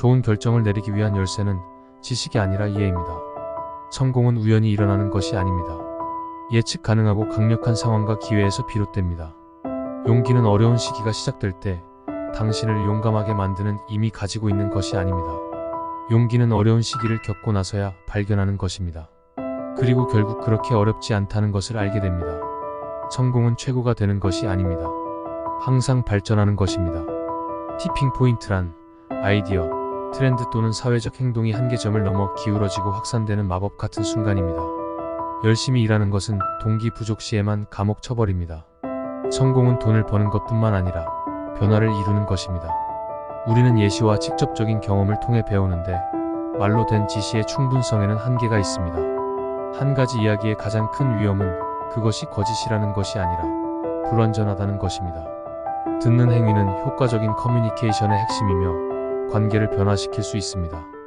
좋은 결정을 내리기 위한 열쇠는 지식이 아니라 이해입니다. 성공은 우연히 일어나는 것이 아닙니다. 예측 가능하고 강력한 상황과 기회에서 비롯됩니다. 용기는 어려운 시기가 시작될 때 당신을 용감하게 만드는 이미 가지고 있는 것이 아닙니다. 용기는 어려운 시기를 겪고 나서야 발견하는 것입니다. 그리고 결국 그렇게 어렵지 않다는 것을 알게 됩니다. 성공은 최고가 되는 것이 아닙니다. 항상 발전하는 것입니다. 티핑 포인트란 아이디어, 트렌드 또는 사회적 행동이 한계점을 넘어 기울어지고 확산되는 마법 같은 순간입니다. 열심히 일하는 것은 동기 부족 시에만 감옥 처벌입니다. 성공은 돈을 버는 것뿐만 아니라 변화를 이루는 것입니다. 우리는 예시와 직접적인 경험을 통해 배우는데 말로 된 지시의 충분성에는 한계가 있습니다. 한 가지 이야기의 가장 큰 위험은 그것이 거짓이라는 것이 아니라 불완전하다는 것입니다. 듣는 행위는 효과적인 커뮤니케이션의 핵심이며 관계를 변화시킬 수 있습니다.